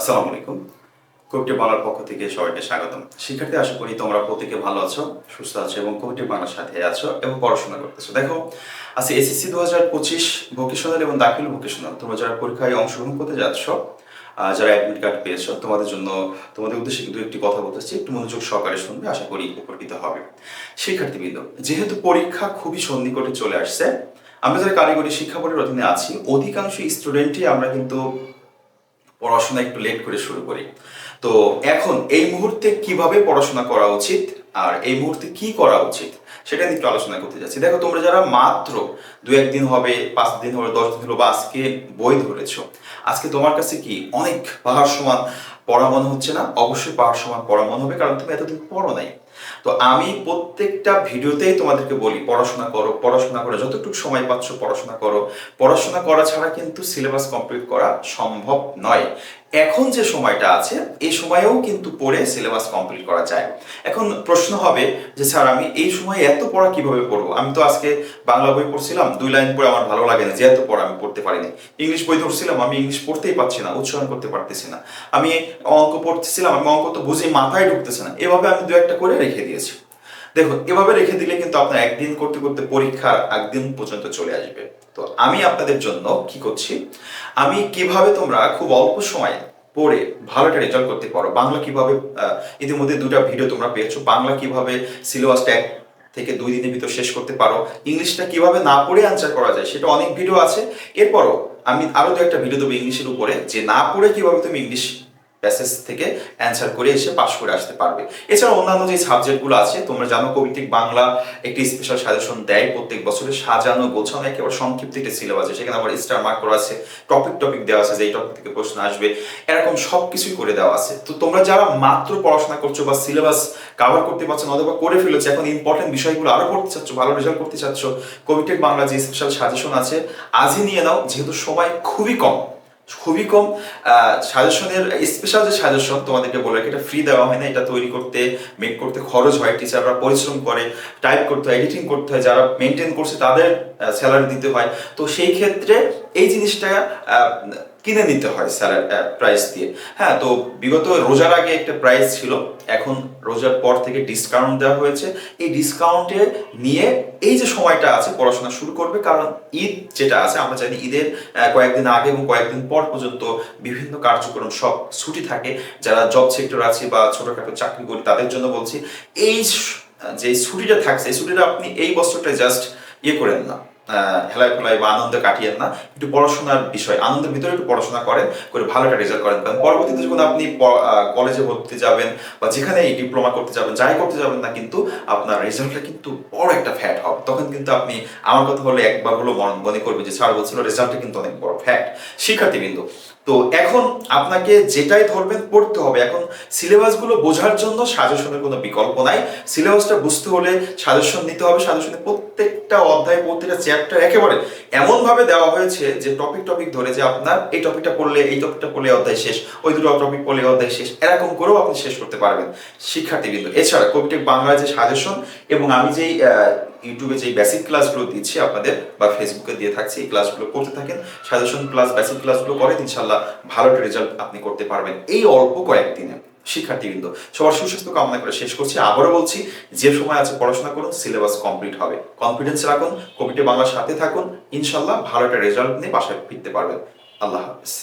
আসসালামু আলাইকুম। কবিটি বাংলার পক্ষ থেকে সবাইকে স্বাগতম। শিক্ষার্থী, আশা করি তোমরা প্রত্যেকে ভালো আছো, সুস্থ আছো এবং কবিটি বাংলার সাথে আছো এবং পড়াশোনা করতেছো। দেখো, আজকে এসএসসি দু হাজার পঁচিশ ভোকেশনাল এবং দাখিল ভোকেশনাল তোমরা যারা পরীক্ষায় অংশগ্রহণ করতে যাচ্ছ যারা অ্যাডমিট কার্ড পেয়েছ, তোমাদের জন্য তোমাদের উদ্দেশ্যে দু একটি কথা বলতেছি একটু মনোযোগ সহকারে শুনবে, আশা করি উপকৃত হবে। শিক্ষার্থীবৃন্দ, যেহেতু পরীক্ষা খুবই সন্নিকটে চলে আসছে, আমরা যারা কারিগরি শিক্ষা বোর্ডের অধীনে আছি, অধিকাংশ স্টুডেন্টই আমরা কিন্তু পড়াশোনা একটু লেট করে শুরু করি। তো এখন এই মুহূর্তে কীভাবে পড়াশোনা করা উচিত আর এই মুহূর্তে কি করা উচিত সেটা নিয়ে একটু আলোচনা করতে যাচ্ছি। দেখো, তোমরা যারা মাত্র দু একদিন হবে, পাঁচ দিন হবে, দশ দিন হলো বা আজকে বই ধরেছ, আজকে তোমার কাছে কি অনেক পাহাড় সমান পড়া মনে হচ্ছে না? অবশ্যই পাহাড় সমান পড়া মনে হবে কারণ তুমি এতদিন পড়ো নাই। তো আমি প্রত্যেকটা ভিডিওতেই তোমাদেরকে বলি, পড়াশোনা করো পড়াশোনা করো যতটুকু সময় পাচ্ছ পড়াশোনা করো। পড়াশোনা করা ছাড়া কিন্তু সিলেবাস কমপ্লিট করা সম্ভব নয়। এখন যে সময়টা আছে এই সময়েও কিন্তু পড়ে সিলেবাস কমপ্লিট করা যায়। এখন প্রশ্ন হবে যে, স্যার, আমি এই সময় এত পড়া কীভাবে পড়ব? আমি তো আজকে বাংলা বই পড়ছিলাম, দুই লাইন পড়ে আমার ভালো লাগে না যে এত পড়া আমি পড়তে পারিনি। ইংলিশ বই ধরছিলাম, আমি ইংলিশ পড়তেই পারছি না, উচ্চারণ করতে পারতেছি না। আমি অঙ্ক পড়তেছিলাম, আমি অঙ্ক তো বুঝে মাথায় ঢুকতেছে না। এভাবে আমি দু একটা করে রেখে দিয়েছি। দেখুন, এভাবে রেখে দিলে কিন্তু আপনার একদিন করতে করতে পরীক্ষার একদিন পর্যন্ত চলে আসবে। তো আমি আপনাদের জন্য কি করছি? আমি কীভাবে তোমরা খুব অল্প সময়ে পড়ে ভালো একটা রেজাল্ট করতে পারো? বাংলা কীভাবে ইতিমধ্যে দুটা ভিডিও তোমরা পেয়েছ। বাংলা কীভাবে সিলেবাসটা এক থেকে দুই দিনের ভিতর শেষ করতে পারো? ইংলিশটা কীভাবে না পড়ে আনসার করা যায়? সেটা অনেক ভিডিও আছে। এরপরও আমি আরও দু একটা ভিডিও দেবো ইংলিশের উপরে। যে না পড়ে কীভাবে তুমি ইংলিশ প্যাসেজ থেকে অ্যান্সার করে এসে পাশ করে আসতে পারবে। এছাড়া অন্যান্য যে সাবজেক্টগুলো আছে, তোমরা জানো কবিতিক বাংলা একটি স্পেশাল সাজেশন দেয় প্রত্যেক বছরে সাজানো গোছানো, একেবারে সংক্ষিপ্ত একটি সিলেবাস আছে, সেখানে আবার স্টার মার্ক করা আছে টপিক টপিক দেওয়া আছে, যে এই টপিক থেকে প্রশ্ন আসবে, এরকম সব কিছুই করে দেওয়া আছে। তো তোমরা যারা মাত্র পড়াশোনা করছ বা সিলেবাস কাভার করতে পারছ না, অথবা করে ফেলেছো, এখন ইম্পর্টেন্ট বিষয়গুলো আরও করতে চাচ্ছ, ভালো রেজাল্ট করতে চাচ্ছ কবিটেক বাংলা যে স্পেশাল সাজেশন আছে, আজই নিয়ে নাও, যেহেতু সময় খুবই কম। খুবই কম সাজেশনের স্পেশাল যে সাজেশন তোমাদেরকে বলে এটা ফ্রি দেওয়া হয় না, এটা তৈরি করতে মেক করতে খরচ হয় টিচাররা পরিশ্রম করে টাইপ করতে হয় এডিটিং করতে হয়, যারা মেনটেন করছে তাদের স্যালারি দিতে হয়। তো সেই ক্ষেত্রে এই জিনিসটা কিনে নিতে হয় স্যালারি প্রাইস দিয়ে। হ্যাঁ তো বিগত রোজার আগে একটা প্রাইস ছিল, এখন রোজার পর থেকে ডিসকাউন্ট দেওয়া হয়েছে। এই ডিসকাউন্টে নিয়ে এই যে সময়টা আছে, পড়াশোনা শুরু করবে, কারণ ঈদ যেটা আছে, আমরা জানি ঈদের কয়েকদিন আগে এবং কয়েকদিন পর পর্যন্ত বিভিন্ন কার্যক্রম সব ছুটি থাকে। যারা জব সেক্টর আছে বা ছোটখাটো চাকরি করি, তাদের জন্য বলছি, এই যে ছুটিটা থাকছে, এই ছুটিটা আপনি এই বছরটা জাস্ট ইয়ে করেন না। হেলায় ফেলায় বা আনন্দে কাটিয়েন না। একটু পড়াশোনার বিষয়, আনন্দের ভিতরে একটু পড়াশোনা করেন, করে ভালো একটা রেজাল্ট করেন। কারণ পরবর্তীতে যখন আপনি কলেজে ভর্তি যাবেন বা যেখানে ডিপ্লোমা করতে যাবেন, যাই করতে যাবেন না কিন্তু আপনার রেজাল্টটা কিন্তু বড় একটা ফ্যাট হবে। তখন কিন্তু আপনি, আমার কথা বলে একবার হলো মনে করবে যে, স্যার বলছিল রেজাল্টটা কিন্তু অনেক বড় ফ্যাট শিক্ষার্থীবৃন্দ তো এখন আপনাকে যেটাই ধরবেন পড়তে হবে। এখন সিলেবাসগুলো বোঝার জন্য সাজেশনের কোনো বিকল্প নাই। সিলেবাসটা বুঝতে হলে সাজেশন নিতে হবে। সাজেশনে প্রত্যেকটা অধ্যায় প্রত্যেকটা চ্যাপ্টার একেবারে এমনভাবে দেওয়া হয়েছে যে টপিক টপিক ধরে যে আপনার এই টপিকটা পড়লে এই টপিকটা পড়লে অধ্যায় শেষ, ওই দুটো টপিক পড়লে অধ্যায় শেষ, এরকম করেও আপনি শেষ করতে পারবেন। শিক্ষার্থীবৃন্দ, এছাড়া কবিটেক বাংলায় যে সাজেশন এবং আমি যেই ইউটিউবে যে বেসিক ক্লাসগুলো দিচ্ছি আপনাদের বা ফেসবুকে দিয়ে থাকছি, এই ক্লাসগুলো করতে থাকেন। সাজেশন ক্লাস বেসিক ক্লাসগুলো করেন ইনশাল্লাহ ভালো একটা রেজাল্ট আপনি করতে পারবেন। এই অল্প কয়েকদিনে শিক্ষার্থীবৃন্দ সবার সুস্বাস্থ্য কামনা করে শেষ করছি। আবারও বলছি, যে সময় আছে পড়াশোনা করুন সিলেবাস কমপ্লিট হবে। কনফিডেন্স রাখুন কমিটি বাংলার সাথে থাকুন ইনশাল্লাহ ভালো একটা রেজাল্ট নিয়ে বাসায় ফিরতে পারবেন। আল্লাহ হাফিজ।